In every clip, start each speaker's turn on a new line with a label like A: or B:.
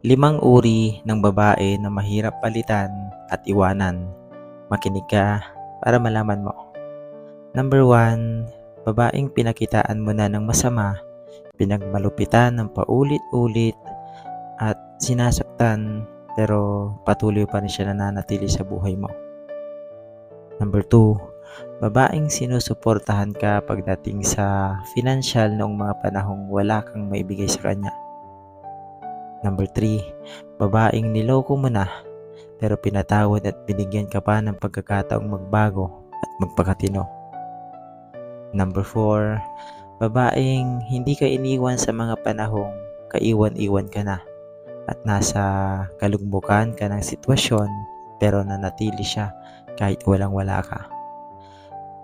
A: Limang uri ng babae na mahirap palitan at iwanan. Makinig ka para malaman mo. Number 1, babaeng pinakitaan mo na ng masama, pinagmalupitan ng paulit-ulit at sinasaktan pero patuloy pa rin siya nananatili sa buhay mo. Number 2, babaeng sinusuportahan ka pagdating sa financial noong mga panahong wala kang maibigay sa kanya. Number 3, babaeng niloko mo na pero pinatawad at binigyan ka pa ng pagkakataong magbago at magpakatino. Number 4, babaeng hindi ka iniwan sa mga panahong kaiwan-iwan ka na at nasa kalugbukan ka ng sitwasyon pero nanatili siya kahit walang-wala ka.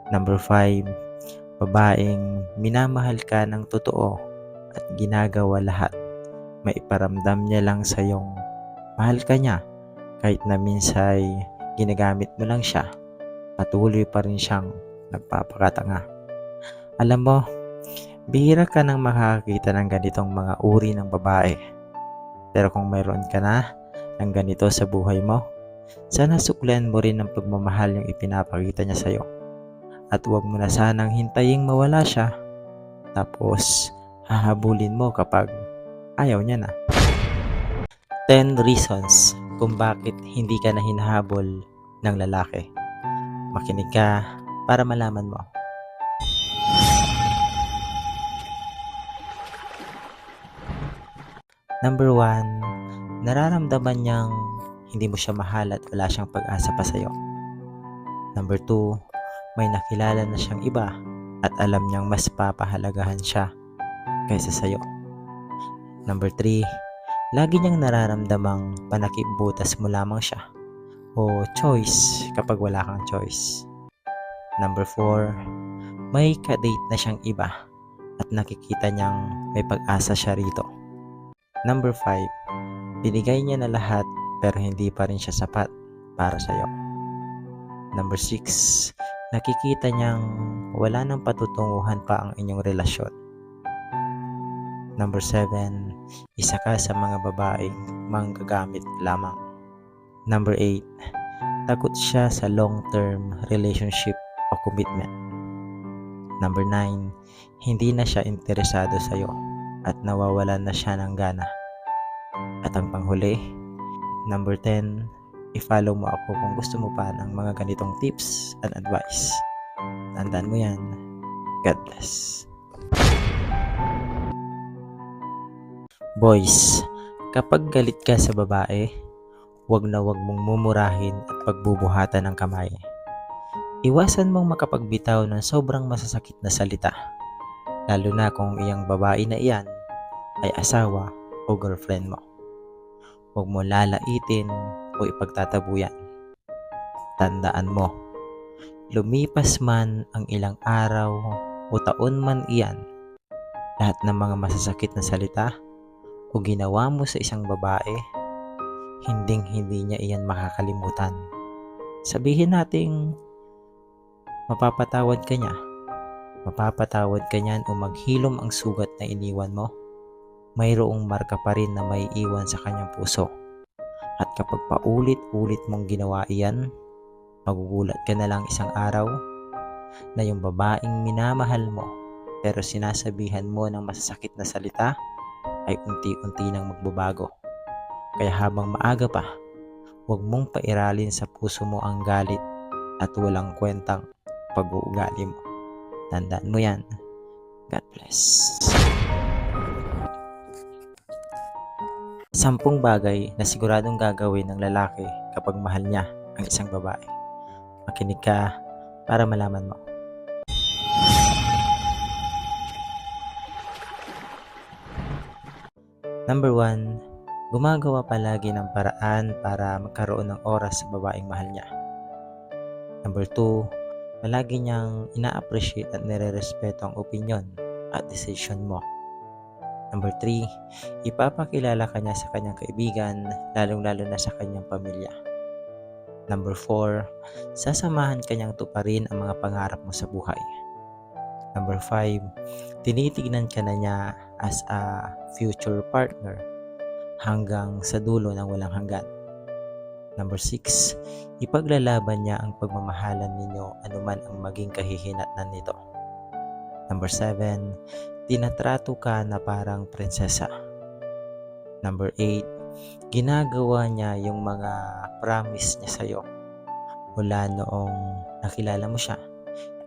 A: Number 5, babaeng minamahal ka ng totoo at ginagawa lahat. Maiparamdam niya lang sa yung mahal ka niya kahit na minsay ginagamit mo lang siya. Patuloy pa rin siyang nagpapakatanga. Alam mo, bihira ka nang makakita ng ganitong mga uri ng babae. Pero kung mayroon ka na ng ganito sa buhay mo, sana suklian mo rin ng pagmamahal yung ipinapakita niya sa'yo. At huwag mo na sanang hintaying mawala siya. Tapos, hahabulin mo kapag ayaw niya na. 10 reasons kung bakit hindi ka na hinahabol ng lalaki. Makinig ka para malaman mo. Number 1, nararamdaman niyang hindi mo siya mahal at wala siyang pag-asa pa sa'yo. Number 2, may nakilala na siyang iba at alam niyang mas papahalagahan siya kaysa sa'yo. Number 3, lagi niyang nararamdamang panakibutas mo lamang siya o choice kapag wala kang choice. Number 4, may kadate na siyang iba at nakikita niyang may pag-asa siya rito. Number 5, binigay niya na lahat pero hindi pa rin siya sapat para sa'yo. Number 6, nakikita niyang wala nang patutunguhan pa ang inyong relasyon. Number 7, isa ka sa mga babaeng manggagamit lamang. Number 8, takot siya sa long-term relationship o commitment. Number 9, hindi na siya interesado sa iyo at nawawalan na siya ng gana. At ang panghuli, number 10, i-follow mo ako kung gusto mo pa ng mga ganitong tips and advice. Tandaan mo yan. God bless. Boys, kapag galit ka sa babae, huwag na huwag mong mumurahin at pagbubuhatan ng kamay. Iwasan mong makapagbitaw ng sobrang masasakit na salita, lalo na kung iyang babae na iyan ay asawa o girlfriend mo. Huwag mo lalaitin o ipagtatabuyan. Tandaan mo, lumipas man ang ilang araw o taon man iyan, lahat ng mga masasakit na salita o ginawa mo sa isang babae, hinding hindi niya iyan makakalimutan. Sabihin nating mapapatawad ka niya. Mapapatawad ka niyan o maghilom ang sugat na iniwan mo. Mayroong marka pa rin na may iwan sa kanyang puso. At kapag paulit-ulit mong ginawa iyan, magugulat ka na lang isang araw na yung babaeng minamahal mo pero sinasabihan mo ng masasakit na salita ay unti-unti nang magbabago. Kaya habang maaga pa, huwag mong pairalin sa puso mo ang galit at walang kwentang pag-uugali mo. Tandaan mo yan. God bless. Sampung bagay na siguradong gagawin ng lalaki kapag mahal niya ang isang babae. Makinig ka para malaman mo. Number 1, gumagawa palagi ng paraan para magkaroon ng oras sa babaeng mahal niya. Number 2, palagi niyang ina-appreciate at nire-respeto ang opinion at decision mo. Number 3, ipapakilala ka niya sa kanyang kaibigan, lalong-lalo na sa kanyang pamilya. Number 4, sasamahan ka niyang tuparin ang mga pangarap mo sa buhay. Number 5, tinitignan ka na niya as a future partner hanggang sa dulo ng walang hanggan. Number 6, ipaglalaban niya ang pagmamahalan ninyo anuman ang maging kahihinatnan nito. Number 7, tinatrato ka na parang prinsesa. Number 8, ginagawa niya yung mga promise niya sa'yo mula noong nakilala mo siya.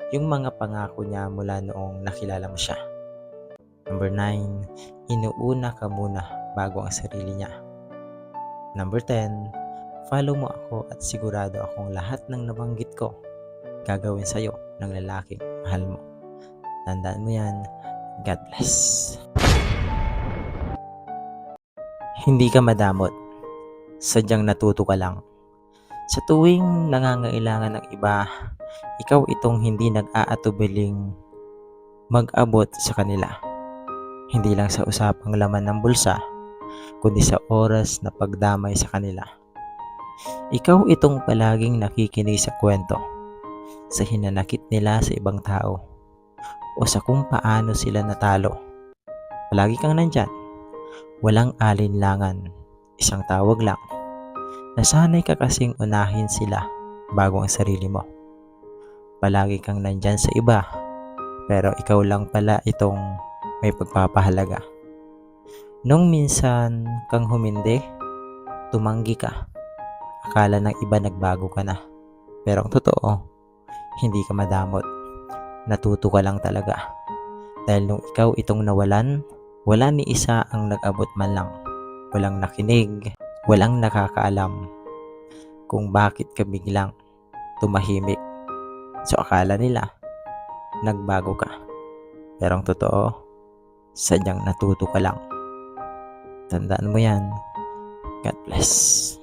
A: Yung mga pangako niya mula noong nakilala mo siya. Number 9, inuuna ka muna bago ang sarili niya. Number 10, follow mo ako at sigurado akong lahat ng nabanggit ko gagawin sa'yo ng lalaking mahal mo. Tandaan mo yan. God bless. Hindi ka madamot. Sadyang natuto ka lang. Sa tuwing nangangailangan ng iba, ikaw itong hindi nag-aatubiling mag-abot sa kanila. Hindi lang sa usapang laman ng bulsa, kundi sa oras na pagdamay sa kanila. Ikaw itong palaging nakikinig sa kwento, sa hinanakit nila sa ibang tao, o sa kung paano sila natalo. Palagi kang nandyan, walang alinlangan, isang tawag lang. Nasanay ka kasing unahin sila bago ang sarili mo. Palagi kang nandyan sa iba, pero ikaw lang pala itong may pagpapahalaga. Nung minsan kang humindi, tumanggi ka. Akala ng iba nagbago ka na. Pero ang totoo, hindi ka madamot. Natuto ka lang talaga. Dahil nung ikaw itong nawalan, wala ni isa ang nag-abot man lang. Walang nakinig, walang nakakaalam kung bakit ka biglang tumahimik. So akala nila, nagbago ka. Pero ang totoo, sadyang natuto ka lang. Tandaan mo yan. God bless.